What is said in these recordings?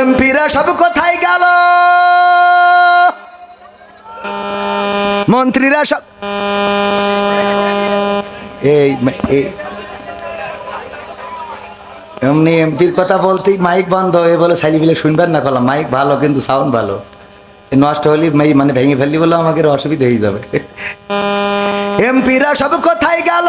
এমপিরা সব কোথায় গেল? মন্ত্রীরা সব এই এমনি এমপির কথা বলতেই মাইক বন্ধ হয়ে বলে সাইলি বিলে, শুনবেন না কলাম মাইক ভালো কিন্তু সাউন্ড ভালো। নষ্ট হলে মানে ভেঙে ফেললি বলে আমাকে অসুবিধা হয়ে যাবে। এমপিরা সব কোথায় গেল?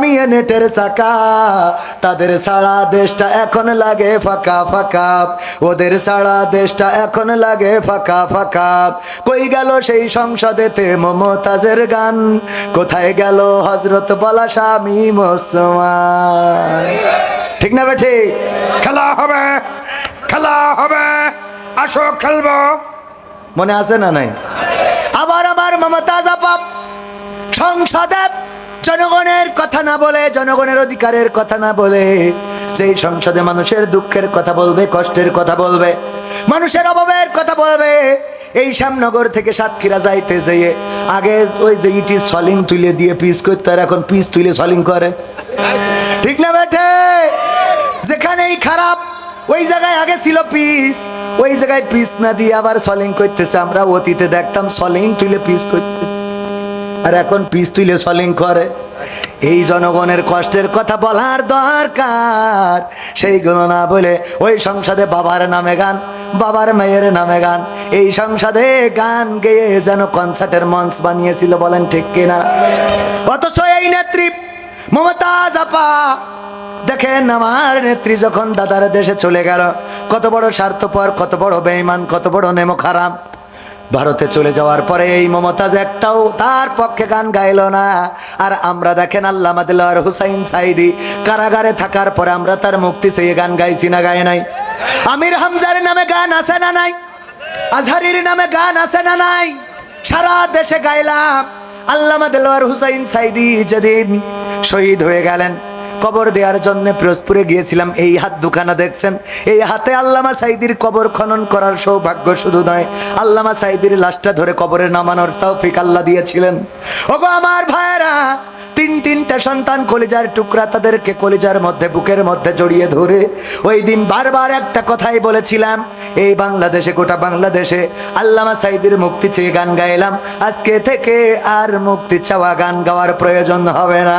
থামিয়ে নেটের চাকা। তাদের সারা দেশটা এখন লাগে ফাঁকা ফাঁকা। ওদের সারা দেশটা এখন লাগে ফাঁকা ফাঁকা। কই গেল সেই সংসদেতে মমতাজের গান? কোথায় গেল হজরত বলা স্বামী মুসলমান ঠিক না বেঠি? খেলা হবে খেলা হবে। আসো খেলব। মনে আছে না নাই? আবার আমার মমতাজ আপাপ সংসদে জনগণের কথা না বলে, জনগণের অধিকারের কথা না বলে, যেই সংসদে মানুষের দুঃখের কথা বলবে, কষ্টের কথা বলবে, মানুষের অভাবের কথা বলবে, এই শ্যামনগর থেকে সাতক্ষীরা যাইতে যেয়ে, আগে ওই যে ইটি সলিং তুলে দিয়ে পিস করতে এখন পিস তুলে সলিং করে। ঠিক না বেঠে? যেখানেই খারাপ, ওই জায়গায় আগে ছিল পিস, ওই জায়গায় পিস না দিয়ে আবার সলিং করতেছে। আমরা অতীতে দেখতাম সলিং তুলে পিস করতে। আর এখন পিস তুলে সলিং করে। এই জনগণের কষ্টের কথা বলার দরকার। সেইগুলো না বলে ওই সংসদে বাবার নামে গান, বাবার মেয়ের নামে গান। এই সংসদে গান গেয়ে যেন কনসার্টের মঞ্চ বানিয়েছিল বলেন ঠিক কিনা। অথচ এই নেত্রী মমতা জাপা, দেখেন আমার নেত্রী যখন দাদার দেশে চলে গেল, কত বড় স্বার্থপর, কত বড় বেঈমান, কত বড় নেমো খারাপ ভারতে চলে যাওয়ার পরে এই মমতাজ একটাও তার পক্ষে গান গাইলো না। আর আমরা দেখেন আল্লাহ দিলার হুসাইন সাইদি কারাগারে থাকার পরে আমরা তার মুক্তি চেয়ে গান গাইছি না গায়ে নাই। আমির হামজার নামে গান আছে না নাই? আজহারির নামে গান আছে না নাই? সারা দেশে গাইলাম। আল্লামা দেলোয়ার হুসাইন সাইদি যেদিন শহীদ হয়ে গেলেন। কবর দেওয়ার জন্য পিরোজপুরে গিয়েছিলাম। এই হাত দুখানা দেখছেন? এই হাতে আল্লামা সাইদির কবর খনন করার সৌভাগ্য শুধু নয়, আল্লামা সাইদির লাশটা ধরে কবরে নামানোর তৌফিক আল্লাহ দিয়েছিলেন। ওগো আমার ভাইরা তিন তিনটা সন্তান কলিজার টুকরা তাদেরকে কলিজার মধ্যে, বুকের মধ্যে জড়িয়ে ধরে ওই দিন বারবার একটা কথাই বলেছিলাম, এই বাংলাদেশে, গোটা বাংলাদেশে আল্লামা সাইদির মুক্তি চেয়ে গান গাইলাম। আজকে থেকে আর মুক্তি চাওয়া গান গাওয়ার প্রয়োজন হবে না।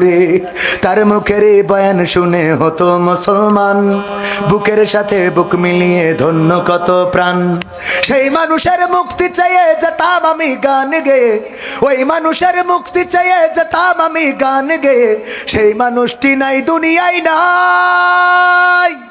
তার মুখের বয়ান শুনে হতো মুসলমান। বুকের সাথে বুক মিলিয়ে ধন্য কত প্রাণ। সেই মানুষের মুক্তি চেয়ে যেতাম আমি গান গেয়ে ওই মানুষের মুক্তি চেয়ে যেতাম আমি গান গেয়ে সেই মানুষটি নাই, দুনিয়ায় নাই।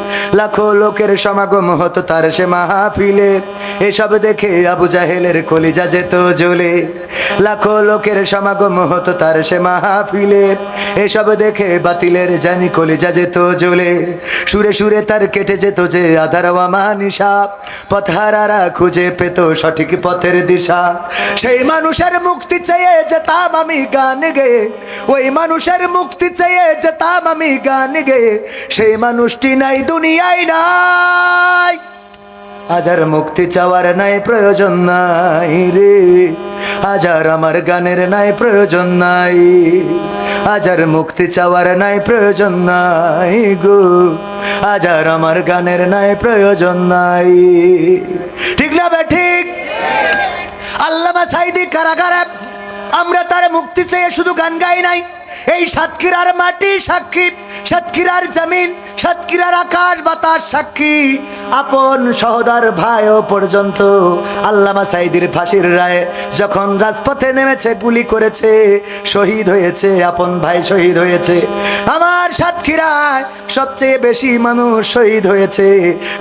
লাখো লোকের সমাগম হতো তার সে মাহফিলে। এসব দেখে আবু জাহেলের কলিজা যেত জ্বলে। লাখো লোকের সমাগম হতো তার সে মাহফিলে। এসব দেখে বাতিলের জানি কলিজা যেত জ্বলে। সুরে সুরে তার কেটে যেত যে আধার মানিসা পথহারারা খুঁজে পেত সঠিক পথের দিশা। সেই মানুষের মুক্তি চেয়ে যেতাম আমি গান গেয়ে ওই মানুষের মুক্তি চেয়ে যেতাম আমি গান গেয়ে সেই মানুষটি নাই দুনিয়ায় নাই। আজার মুক্তি চাওয়ার নাই, প্রয়োজন নাই রে। আজার আমার গানের নাই, প্রয়োজন নাই। আজার মুক্তি চাওয়ার নাই, প্রয়োজন নাই গো। আজার আমার গানের নাই, প্রয়োজন নাই। ঠিক না ঠিক? আল্লামা সাইদি কারাগারে আমরা তার মুক্তি চেয়ে শুধু গান গাই নাই। এই সাতক্ষীরার মাটি সাক্ষী সাতক্ষীরার জমিন সাতক্ষীরার আকাশ বাতাস সাক্ষী আপন সহদার ভাইও পর্যন্ত আল্লামা সাইদির ফাঁসির রায়ে যখন রাজপথে নেমেছে, গুলি করেছে, শহীদ হয়েছে, আপন ভাই শহীদ হয়েছে, আমার সাতক্ষীরায় সবচেয়ে বেশি মানুষ শহীদ হয়েছে।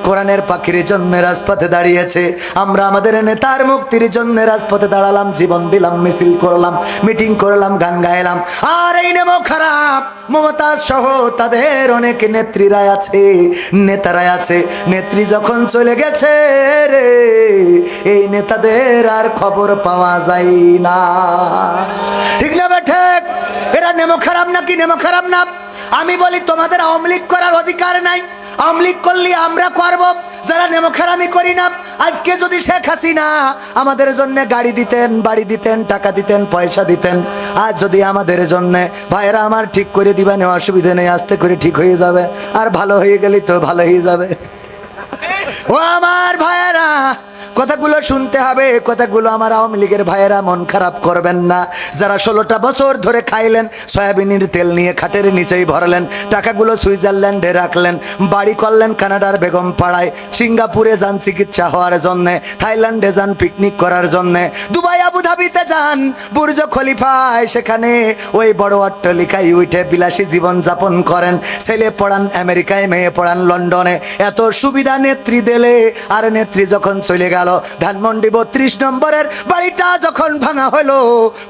কোরআনের পাখির জন্য রাজপথে দাঁড়িয়েছে। আমরা আমাদের নেতার মুক্তির জন্য রাজপথে দাঁড়ালাম, জীবন দিলাম, মিছিল করলাম, মিটিং করলাম, গান গাইলাম। আর এই নেমো খারাপ, মমতাজ সহ তাদের অনেক নেত্রীরা আছে নেতারা আছে। নেত্রী যখন চলে গেছে রে, এই নেতাদের আর খবর পাওয়া যায় না। ঠিক না ঠিক? এরা নেমো খারাপ না কি নেমো খারাপ না? আমি বলি তোমাদের আওয়ামী লীগ করার অধিকার নাই। আওয়ামী করলে আমরা করব, যারা নেমো নেমখারামি করি না। আজকে যদি শেখ হাসিনা আমাদের জন্য গাড়ি দিতেন, বাড়ি দিতেন, টাকা দিতেন, পয়সা দিতেন আর যদি আমাদের জন্য ভাইরা আমার ঠিক করে দিবেন, অসুবিধা নেই, আস্তে করে ঠিক হয়ে যাবে। আর ভালো হয়ে গেলে তো ভালো হয়ে যাবে। ও আমার ভাইয়েরা, কথাগুলো শুনতে হবে, কথাগুলো আমার আওয়ামী লীগের ভাইয়েরা মন খারাপ করবেন না। যারা ষোলোটা বছর ধরে খাইলেন, সয়াবিনের তেল নিয়ে খাটের নিচেই ভরলেন, টাকাগুলো সুইজারল্যান্ডে রাখলেন, বাড়ি করলেন কানাডার বেগম পাড়ায়, সিঙ্গাপুরে যান চিকিৎসা হওয়ার জন্যে, থাইল্যান্ডে যান পিকনিক করার জন্যে দুবাই আবুধাবিতে যান। বুর্জ খলিফায় সেখানে ওই বড় অট্টলিকায় উঠে বিলাসী জীবন যাপন করেন। ছেলে পড়ান আমেরিকায়, মেয়ে পড়ান লন্ডনে। এত সুবিধা নেত্রী দিলে, আর নেত্রী যখন চলে গেল, ধানমন্ডি বত্রিশ নম্বরের বাড়িটা যখন ভাঙা হলো,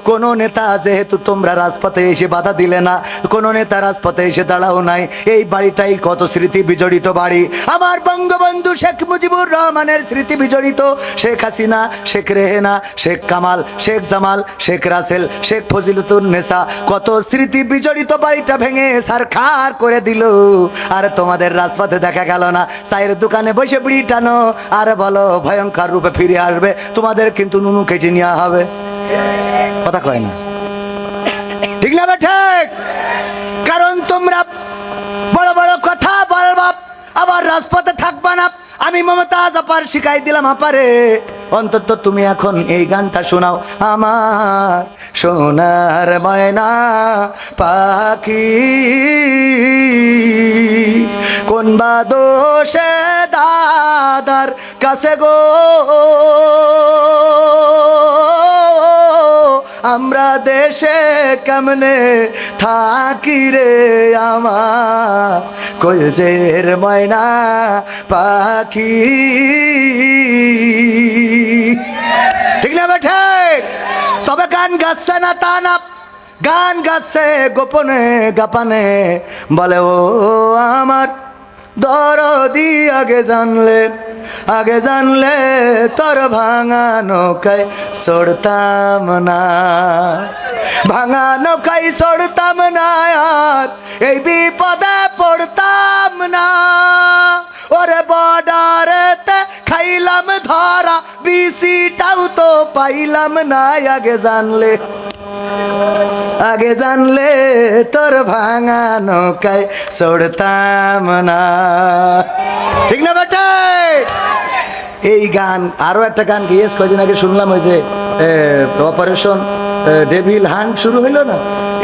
কোন নেতা যেহেতু তোমরা রাজপথে এসে বাধা দিলে না, কোন নেতা রাজপথে এসে দাঁড়াও নাই। এই বাড়িটাই কত স্মৃতি বিজড়িত বাড়ি। আমার বঙ্গবন্ধু শেখ মুজিবুর রহমানের স্মৃতি বিজড়িত। শেখ হাসিনা, শেখ রেহেনা, শেখ কামাল শেখ জামাল, শেখ রাসেল, শেখ ফজিলতুন নেসা, কত স্মৃতি বিজড়িত বাড়িটা ভেঙে সারখার করে দিল। আর তোমাদের রাজপথে দেখা গেল না, চায়ের দোকানে বসে বিড়ি টানো, আর বলো ভয়ঙ্কর রূপে ফিরে আসবে, তোমাদের কিন্তু নুনু কেটে নেওয়া হবে। কথা কয় না। ঠিক না ঠিক কারণ তোমরা বড় বড় কথা বলবা আবার রাজপথে থাকবা না। আমি মমতাজ আপার শিখাই দিলাম আপারে। অন্তত তুমি এখন এই গানটা শোনাও। আমার সোনার ময়না পাখি, কোন বা দোষে দাদার কাছে গো? আমরা দেশে কেমনে থাকি রে আমার কলজের ময়না পাখি? ঠিক না বেঠে তবে গান গাচ্ছে না তা না, গান গাচ্ছে গোপনে গাপানে। বলে, ও আমার দরদি, আগে জানলে আগে জানলে তোর ভাঙা নৌকায় চড়তাম না। ভাঙা নৌকায় চড়তাম না আর এই বিপদে পড়তাম না। ওরে বর্ডারেতে খাইলাম ধরা বিসিটাও তো পাইলাম না আগে জানলে আগে জানলে তোর ভাঙা নৌকায় চড়তাম না ঠিক না এই গান, আরও একটা গান গিয়েস কয়দিন আগে শুনলাম ওই যে অপারেশন ডেভিল হান্ট শুরু হইল না?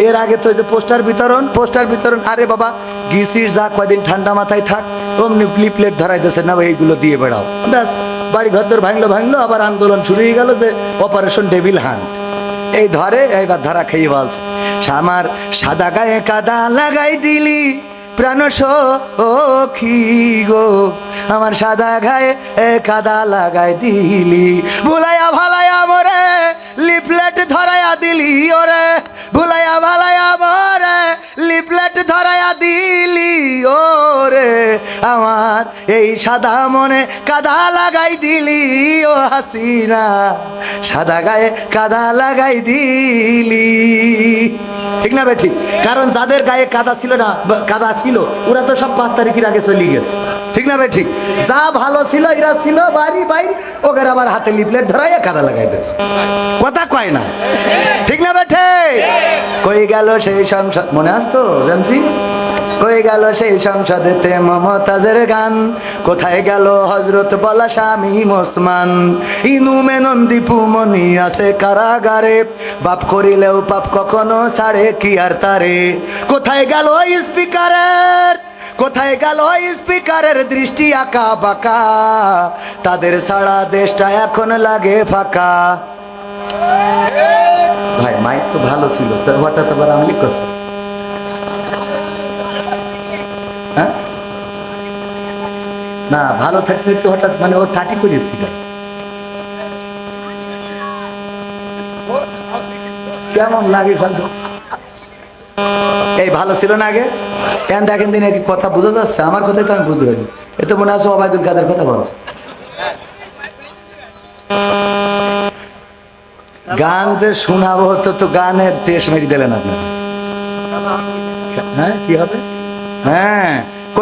এর আগে তো যে পোস্টার বিতরণ পোস্টার বিতরণ, আরে বাবা, গিসির যা কয়দিন ঠান্ডা মাথায় থাক, অমনি প্লিপলেট ধরাই দিয়েছে না এইগুলো দিয়ে বেড়াও। ব্যাস। বাড়ি ঘর দর ভাঙলো ভাঙলো, আবার আন্দোলন শুরু হয়ে গেল যে অপারেশন ডেভিল হান্ট এই ধরে, এইবার ধরা খেয়ে বলছে আমার সাদা গায়ে কাদা লাগাই দিলি, প্রাণ সখী গো? আমার সাদা গায়ে কাদা লাগাই দিলি ভুলাইয়া আমার এই সাদা মনে কাদা লাগাই দিলি, ও হাসিনা। সাদা গায়ে কাদা লাগাই দিলি। ঠিক না বে ঠিক কারণ যাদের গায়ে কাদা ছিল না কাদা ছিল, ওরা তো সব পাঁচ তারিখের আগে চলে গেছে। ঠিক না বে ঠিক যা ভালো ছিল, এরা ছিল, বাড়ি বাইরে ওদের আবার হাতে লিপলেট ধরাইয়া কাদা লাগাই দিয়েছে কথা কয় না? ঠিক না বেঠে? কই গেল সেই সংসদ মনে আসতো, জানছি? কই গেল সেই সংসদেতে মমতাজের গান। কোথায় গেল হজরত বলা স্বামী মোসমান ইনু মেনন দীপু মনি আছে কারাগারে। বাপ করিলেও পাপ কখনো ছাড়ে, কি আর তারে? কোথায় গেল স্পিকারের? কোথায় গেল স্পিকারের দৃষ্টি আঁকা বাঁকা? তাদের সারা দেশটা এখন লাগে ফাঁকা। ভাই, মাইক তো ভালো ছিল, তো হঠাৎ আবার আমি করছি। না, ভালো থাকতে থাকতে হঠাৎ মানে ও থার্টি করে স্পিকার কেমন লাগে ফালতু এই ভালো ছিল না আগে? কেন দেখেন দিনে কি কথা বোঝা যাচ্ছে? আমার কথাই তো আমি বুঝতে পারি এ তো মনে আছে অবায়দুল কাদের কথা বলছে গান যে শোনাবো, তো তো গানের দেশ মেরে দিলেন আপনি হ্যাঁ কি হবে? হ্যাঁ।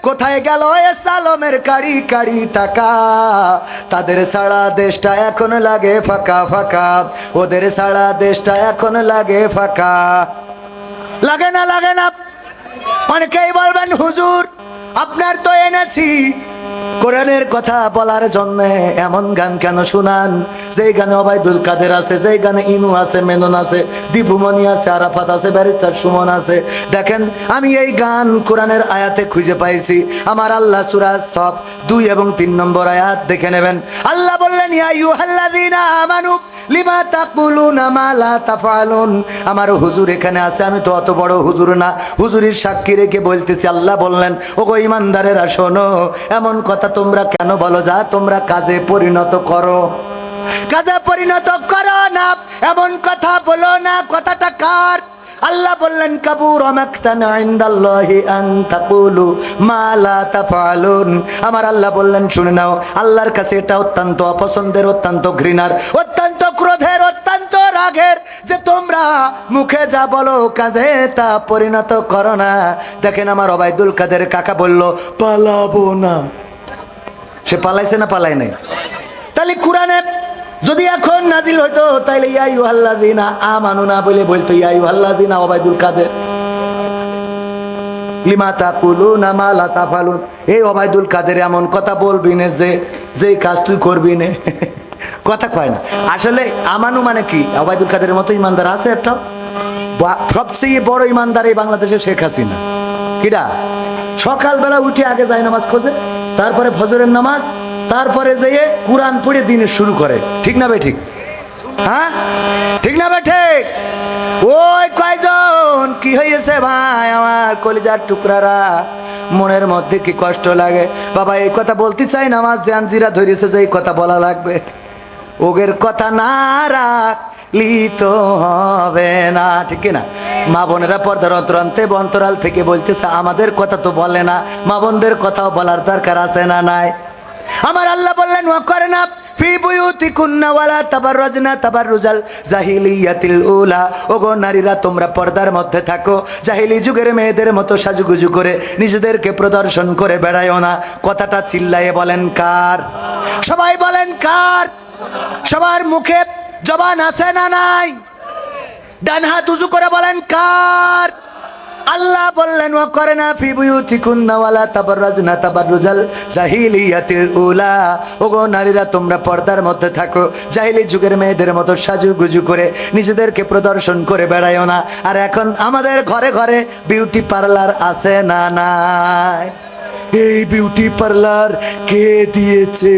কোথায় গেল এ সালমের কাড়ি কাড়ি টাকা? তাদের সারা দেশটা এখন লাগে ফাঁকা ফাঁকা। ওদের সারা দেশটা এখন লাগে ফাঁকা। লাগে না লাগে না। অনেকেই বলবেন, হুজুর, আপনার তো এনেছি। কোরআনের কথা বলার জন্য এমন গান কেন শুনান? যেই গানে অবায়দুল কাদের আছে, যেই গানে ইনু আছে, মেনন আছে, দীপুমণি আছে, আরাফাত আছে, ব্যারিস্টার সুমন আছে। দেখেন, আমি এই গান কোরআনের আয়াতে খুঁজে পাইছি। আমার আল্লাহ সুরাজ সব দুই এবং তিন নম্বর আয়াত দেখে নেবেন। আল্লাহ বললেন, ইয়া ইউহাল্লাযীনা আমানু আমার হুজুর এখানে আছে, আমি তো অত বড় হুজুর না। হুজুরের সাক্ষী রেখে বলতেছি, আল্লাহ বললেন ও গো ইমানদারেরা, শোনো, এমন কথা তোমরা কেন বলো? যা তোমরা কাজে পরিণত করো। কাজে পরিণত করো না, এমন কথা বলো না, কথাটা কার? আল্লাহ বললেন, কাবুর আমার আল্লাহ বললেন, শুনে নাও, আল্লাহর কাছে এটা অত্যন্ত অপছন্দের, অত্যন্ত ঘৃণার, অত্যন্ত মুখে যা বলো, কাজে তা পরিণত করো না। দেখেন আমার অবায়দুল কাদের কাকা বলল, পালাবো না। সে পালাইছে না পালাই নাই? তাহলে কোরআনে যদি এখন নাজিল হতো তাইলে ইয়াই আল্লাদিনা আমানু, না বলে বলতো ইয়াই আল্লাদিনা ওবায়দুল কাদের। লিমা তাকুলু না মা লা তাফালুন। এই ওবায়দুল কাদের এমন কথা বলবি না যে যে কাজ তুই করবি না। কথা কয় না। আসলে আমানু মানে কি? ওবায়দুল কাদের মতো ইমানদার আছে একটা? সবচেয়ে বড় ইমানদার এই বাংলাদেশে শেখ হাসিনা। কিরা সকালবেলা উঠে আগে যায় নামাজ খোঁজে, তারপরে ফজরের নামাজ, তারপরে যেয়ে কোরআন পড়ে দিনের শুরু করে। ঠিক না ঠিক? হ্যাঁ? ঠিক না ঠিক? ওই কয়জন? কি হয়েছে ভাই আমার কলিজার টুকরারা? মনের মধ্যে কি কষ্ট লাগে? বাবা, এই কথা বলতে চাই না, আমার ধরেছে যে এই কথা বলা লাগবে। ওগের কথা না রাখ লিত হবে না, ঠিক না মা বোনেরা পর্দার অন্তরান্তে, অন্তরাল থেকে বলতেছে, আমাদের কথা তো বলে না, মা বোনদের কথাও বলার দরকার আছে না নাই? আমার আল্লাহ বললেন ও করে না ফি বুয়ুতি কুন্না ওয়ালা তাবাররাজনা তাবাররুজাল জাহিলিয়াতিল উলা। ওগো নারীরা, তোমরা পর্দার মধ্যে থাকো। জাহিলি যুগের মেয়েদের মতো সাজুগুজু করে নিজেদেরকে প্রদর্শন করে বেড়ায়ও না। কথাটা চিল্লায়ে বলেন কার? সবাই বলেন কার? সবার মুখে জবান আছে না নাই? ডান হাত উজু করে বলেন কার? আল্লাহ বললেন ও করে না ফি বুয়ুতি কুন্নাওয়ালা তাবাররাজনা তাবাররুজাল জাহিলিয়াতিল উলা। ওগো নারীরা, তোমরা পর্দার মধ্যে থাকো। জাহিলি যুগের মেয়েদের মতো সাজুগুজু করে নিজেদেরকে প্রদর্শন করে বেড়ায়ও না। আর এখন আমাদের ঘরে ঘরে বিউটি পার্লার আছে না নাই? এই বিউটি পার্লার কে দিয়েছে?